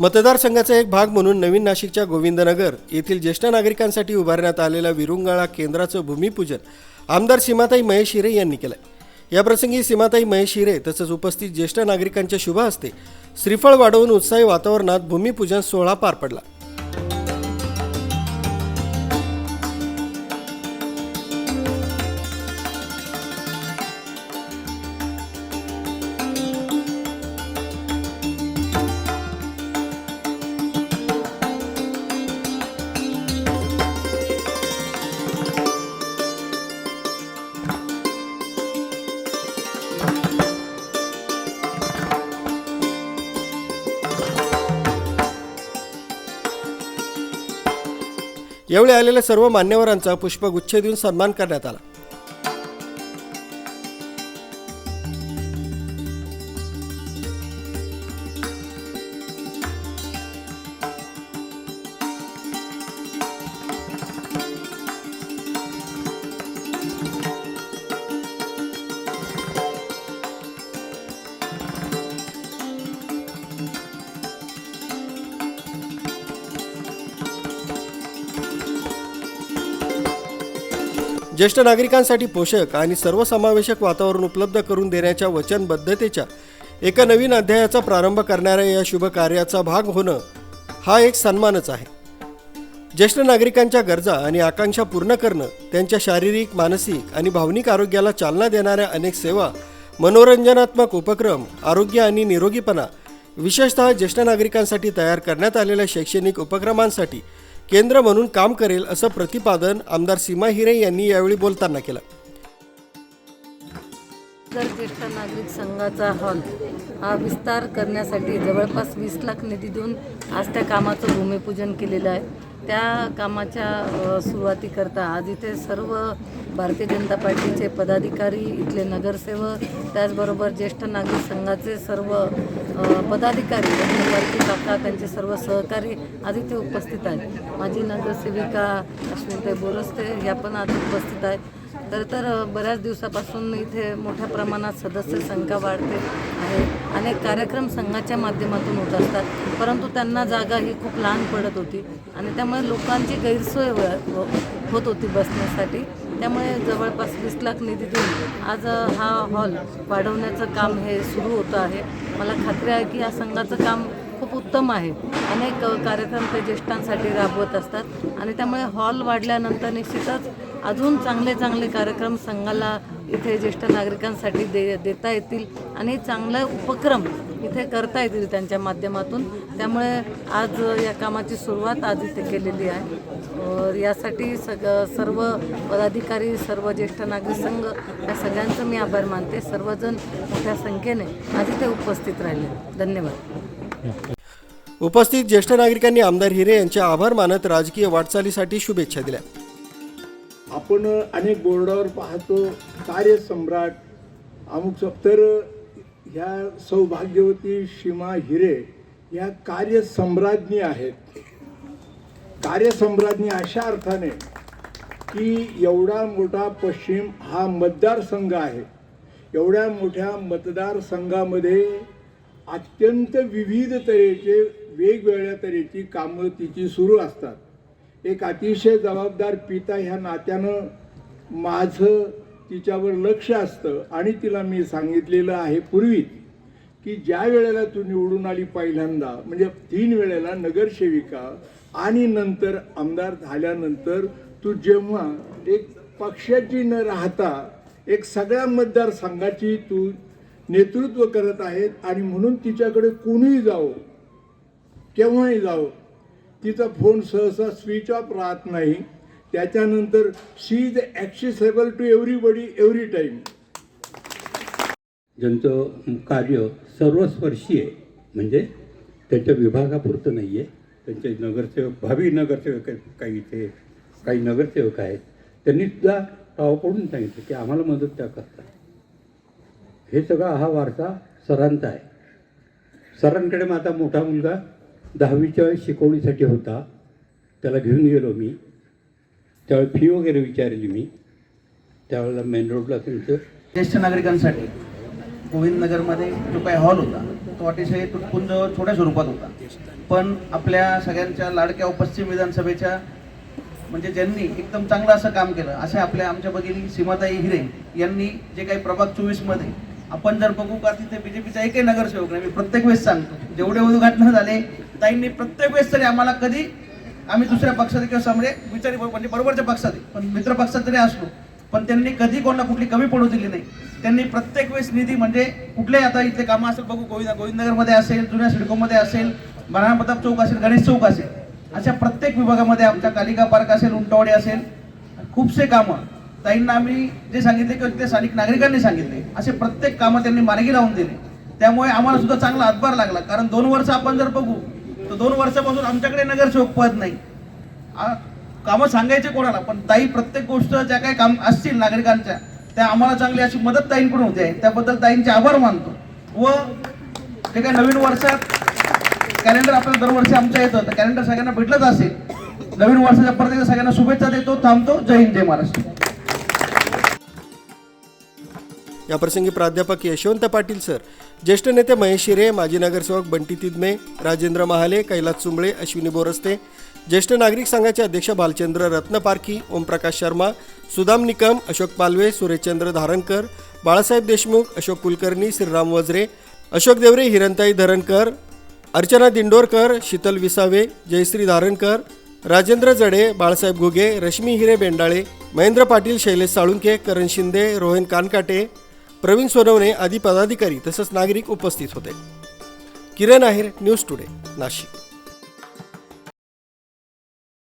मतदारसंघाचा एक भाग म्हणून नवीन नाशिकच्या गोविंदनगर येथील ज्येष्ठ नागरिकांसाठी उभारण्यात आलेल्या विरुंगाळा केंद्राचं भूमिपूजन आमदार सीमाताई महेश हिरे यांनी केलं याप्रसंगी सीमाताई महेश हिरे तसंच उपस्थित ज्येष्ठ नागरिकांच्या शुभ हस्ते श्रीफळ वाढवून उत्साही वातावरणात भूमिपूजन सोहळा पार पडला. यावेळी आलेल्या सर्व मान्यवरांचा पुष्पगुच्छ देऊन सन्मान करण्यात आला. ज्येष्ठ नागरिकांसाठी पोषक आणि सर्वसमावेशक वातावरण उपलब्ध करून देण्याच्या वचनबद्धतेच्या एका नवीन अध्यायाचा प्रारंभ करणाऱ्या या शुभ कार्याचा भाग होणं हा एक सन्मानच आहे. ज्येष्ठ नागरिकांच्या गरजा आणि आकांक्षा पूर्ण करणं त्यांच्या शारीरिक मानसिक आणि भावनिक आरोग्याला चालना देणाऱ्या अनेक सेवा मनोरंजनात्मक उपक्रम आरोग्य आणि निरोगीपणा विशेषतः ज्येष्ठ नागरिकांसाठी तयार करण्यात आलेल्या शैक्षणिक उपक्रमांसाठी केंद्र म्हणून काम करेल असं प्रतिपादन आमदार सीमा हिरे यांनी यावेळी बोलताना केलं. तर ज्येष्ठ नागरिक संघाचा हॉल. हा विस्तार करण्यासाठी जवळपास वीस लाख निधी देऊन आज त्या कामाचं भूमिपूजन केलेलं आहे. त्या कामाच्या सुरुवातीकरता आज इथे सर्व भारतीय जनता पार्टीचे पदाधिकारी इथले नगरसेवक त्याचबरोबर ज्येष्ठ नागरिक संघाचे सर्व पदाधिकारी यज्ञवर्ती काका त्यांचे सर्व सहकारी आधी ते उपस्थित आहेत. माझी नगरसेविका अश्विनताई बोरस्ते या पण आज उपस्थित आहेत. तर तर बऱ्याच दिवसापासून इथे मोठ्या प्रमाणात सदस्य संख्या वाढते आहे. अनेक कार्यक्रम संघाच्या माध्यमातून होत असतात. परंतु त्यांना जागा ही खूप लहान पडत होती आणि त्यामुळे लोकांची गैरसोय होत होती बसण्यासाठी. त्यामुळे जवळपास वीस लाख निधीतून आज हा हॉल वाढवण्याचं काम हे सुरू होतं आहे. मला खात्री आहे की या संघाचं काम खूप उत्तम आहे. अनेक कार्यक्रम ते ज्येष्ठांसाठी राबवत असतात आणि त्यामुळे हॉल वाढल्यानंतर निश्चितच अजून चांगले चांगले कार्यक्रम संघाला इथे ज्येष्ठ नागरिकांसाठी दे देता येतील आणि चांगले उपक्रम इथे करता येतील त्यांच्या माध्यमातून. त्यामुळे आज या कामाची सुरुवात आज इथे केलेली आहे. यासाठी सग सर्व पदाधिकारी सर्व ज्येष्ठ नागरिक संघ या सगळ्यांचं मी आभार मानते. सर्वजण मोठ्या संख्येने आज इथे उपस्थित राहिले. धन्यवाद. उपस्थित ज्येष्ठ नागरिकांनी आमदार हिरे यांचे आभार मानत राजकीय वाटचालीसाठी शुभेच्छा दिल्या. आपण अनेक बोर्डावर पाहतो कार्यसम्राट अमुक तर ह्या सौभाग्यवती सीमा हिरे ह्या कार्यसम्राज्ञी आहेत. कार्यसम्राज्ञी अशा अर्थाने की एवढा मोठा पश्चिम हा मतदारसंघ आहे. एवढ्या मोठ्या मतदारसंघामध्ये अत्यंत विविध तऱ्हेचे वेगवेगळ्या तऱ्हेची कामं तिची सुरू असतात. एक अतिशय जबाबदार पिता ह्या नात्यानं माझं तिच्यावर लक्ष असतं. आणि तिला मी सांगितलेलं आहे पूर्वी की ज्या वेळेला तू निवडून आली पहिल्यांदा म्हणजे तीन वेळेला नगरसेविका आणि नंतर आमदार झाल्यानंतर तू जेव्हा एक पक्षाची न राहता एक सगळ्या मतदारसंघाची तू नेतृत्व करत आहेत आणि म्हणून तिच्याकडे कोणीही जावं केव्हाही जावं तिचा फोन सहसा स्विच ऑफ राहत नाही. त्याच्यानंतर she is accessible to everybody every time ज्यांचं कार्य सर्वस्पर्शी आहे म्हणजे त्यांच्या विभागापुरतं नाही आहे त्यांचे नगरसेवक भावी नगरसेवक आहेत काही इथे काही नगरसेवक आहेत त्यांनी सुद्धा पडून सांगितलं की आम्हाला मदत त्या करतात. हे सगळा हा वारसा सरांचा आहे. सरांकडे माझा मोठा मुलगा दहावीच्या शिकवणीसाठी होता. त्याला घेऊन गेलो मी. त्यावेळी फी वगैरे विचारली मी. त्यावेळेला मेन रोडला ज्येष्ठ नागरिकांसाठी गोविंदनगरमध्ये जो काही हॉल होता तो अतिशय तुटपुंज छोट्या स्वरूपात होता. पण आपल्या सगळ्यांच्या लाडक्या पश्चिम विधानसभेच्या म्हणजे ज्यांनी एकदम चांगलं असं काम केलं असे आपल्या आमच्या भगिनी सीमाताई हिरे यांनी जे काही प्रभाग चोवीसमध्ये आपण जर बघू का तिथे बीजेपीचा एकही नगरसेवक नाही मी प्रत्येक वेळेस सांगतो जेवढे उद्घाटनं झाले ताईंनी प्रत्येक वेळेस तरी आम्हाला कधी आम्ही दुसऱ्या पक्षात किंवा समजे विचारी म्हणजे बरोबरच्या पक्षात पण मित्र पक्षात तरी असलो. पण त्यांनी कधी कोणाला कुठली कमी पडू दिली नाही. त्यांनी प्रत्येक वेळेस निधी म्हणजे कुठलेही आता इथले कामं असेल बघू गोविंद गोविंदनगरमध्ये असेल जुन्या सिडकोमध्ये असेल महाराणा प्रताप चौक असेल गणेश चौक असेल. अशा प्रत्येक विभागामध्ये आमच्या कालिका पार्क असेल उंटवाडी असेल खूपसे कामं. ताईंना आम्ही जे सांगितले किंवा ते स्थानिक नागरिकांनी सांगितले असे प्रत्येक कामं त्यांनी मार्गी लावून दिले. त्यामुळे आम्हाला सुद्धा चांगला हातभार लागला. कारण दोन वर्ष आपण जर बघू तर दोन वर्षापासून आमच्याकडे नगरसेवक पद नाही. कामं सांगायचे कोणाला पण ताई प्रत्येक गोष्ट ज्या काही काम असतील नागरिकांच्या त्या आम्हाला चांगली अशी मदत ताईंकडून होते. आहे त्याबद्दल ताईंचे आभार मानतो. व जे काही नवीन वर्षात कॅलेंडर आपल्याला दरवर्षी आमच्या येतं. तर कॅलेंडर सगळ्यांना भेटलंच असेल. नवीन वर्षाच्या प्रत्येक सगळ्यांना शुभेच्छा देतो थांबतो. जय हिंद जय महाराष्ट्र. याप्रसंगी प्राध्यापक यशवंत पाटील सर ज्येष्ठ नेते महेश शिरे माजी नगरसेवक बंटी तिदमे राजेंद्र महाले कैलास चुंबळे अश्विनी बोरस्ते ज्येष्ठ नागरिक संघाचे अध्यक्ष भालचंद्र रत्नपारखी ओमप्रकाश शर्मा सुदाम निकम अशोक पालवे सुरेशचंद्र धारणकर बाळासाहेब देशमुख अशोक कुलकर्णी श्रीराम वजरे अशोक देवरे हिरणताई धरणकर अर्चना दिंडोरकर शीतल विसावे जयश्री धारणकर राजेंद्र जडे बाळासाहेब घुगे रश्मी हिरे बेंडाळे महेंद्र पाटील शैलेश साळुंके करण शिंदे रोहन कानकाटे प्रवीण सोनवणे आदी पदाधिकारी तसंच नागरिक उपस्थित होते. Kiran Aher news today Nashik.